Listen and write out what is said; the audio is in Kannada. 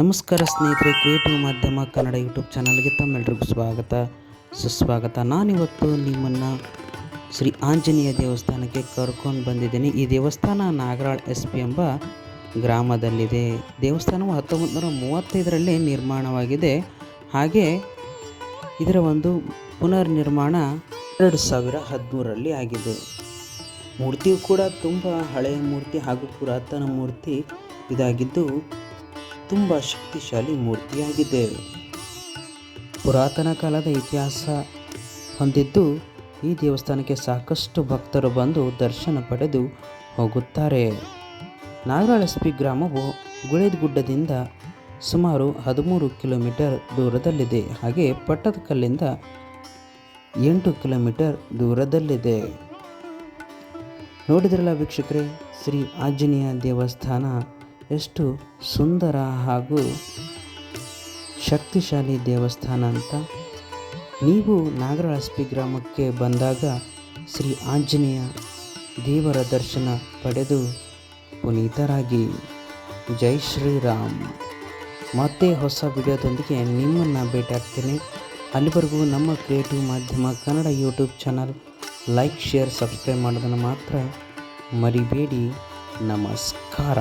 ನಮಸ್ಕಾರ ಸ್ನೇಹಿತರೆ ಕ್ರಿಯೇಟಿವ್ ಮಾಧ್ಯಮ ಕನ್ನಡ ಯೂಟ್ಯೂಬ್ ಚಾನಲ್ಗೆ ತಮ್ಮೆಲ್ಲರಿಗೂ ಸ್ವಾಗತ. ಸುಸ್ವಾಗತ. ನಾನಿವತ್ತು ನಿಮ್ಮನ್ನು ಶ್ರೀ ಆಂಜನೇಯ ದೇವಸ್ಥಾನಕ್ಕೆ ಕರ್ಕೊಂಡು ಬಂದಿದ್ದೀನಿ. ಈ ದೇವಸ್ಥಾನ ನಾಗರಾಳ್ ಎಸ್ ಪಿ ಎಂಬ ಗ್ರಾಮದಲ್ಲಿದೆ. ದೇವಸ್ಥಾನವು ಹತ್ತೊಂಬತ್ತು ನೂರ ಮೂವತ್ತೈದರಲ್ಲಿ ನಿರ್ಮಾಣವಾಗಿದೆ. ಹಾಗೆ ಇದರ ಒಂದು ಪುನರ್ ನಿರ್ಮಾಣ ಎರಡು ಸಾವಿರ ಹದಿಮೂರರಲ್ಲಿ ಆಗಿದೆ. ಮೂರ್ತಿಯು ಕೂಡ ತುಂಬ ಹಳೆಯ ಮೂರ್ತಿ ಹಾಗೂ ಪುರಾತನ ಮೂರ್ತಿ ಇದಾಗಿದ್ದು ತುಂಬ ಶಕ್ತಿಶಾಲಿ ಮೂರ್ತಿಯಾಗಿದೆ. ಪುರಾತನ ಕಾಲದ ಇತಿಹಾಸ ಹೊಂದಿದ್ದು ಈ ದೇವಸ್ಥಾನಕ್ಕೆ ಸಾಕಷ್ಟು ಭಕ್ತರು ಬಂದು ದರ್ಶನ ಪಡೆದು ಹೋಗುತ್ತಾರೆ. ನಾಗರಾಳಸ್ಪಿ ಗ್ರಾಮವು ಗುಳೇದ್ ಗ್ರಾಮವು ಗುಳೇದಗುಡ್ಡದಿಂದ ಸುಮಾರು ಹದಿಮೂರು ಕಿಲೋಮೀಟರ್ ದೂರದಲ್ಲಿದೆ. ಹಾಗೆ ಪಟ್ಟದಕಲ್ಲಿಂದ ಎಂಟು ಕಿಲೋಮೀಟರ್ ದೂರದಲ್ಲಿದೆ. ನೋಡಿದ್ರಲ್ಲ ವೀಕ್ಷಕರೇ, ಶ್ರೀ ಆಂಜನೇಯ ದೇವಸ್ಥಾನ. ಎಷ್ಟು ಸುಂದರ ಹಾಗೂ ಶಕ್ತಿಶಾಲಿ ದೇವಸ್ಥಾನ ಅಂತ. ನೀವು ನಾಗರಹಸ್ಪಿ ಗ್ರಾಮಕ್ಕೆ ಬಂದಾಗ ಶ್ರೀ ಆಂಜನೇಯ ದೇವರ ದರ್ಶನ ಪಡೆದು ಪುನೀತರಾಗಿ. ಜೈ ಶ್ರೀರಾಮ್. ಮತ್ತೆ ಹೊಸ ವಿಡಿಯೋದೊಂದಿಗೆ ನಿಮ್ಮನ್ನು ಭೇಟಿಯಾಗ್ತೇನೆ. ಅಲ್ಲಿವರೆಗೂ ನಮ್ಮ creative Madhyama Kannada YouTube channel like, share, subscribe ಮಾಡೋದನ್ನು ಮಾತ್ರ ಮರಿಬೇಡಿ. ನಮಸ್ಕಾರ.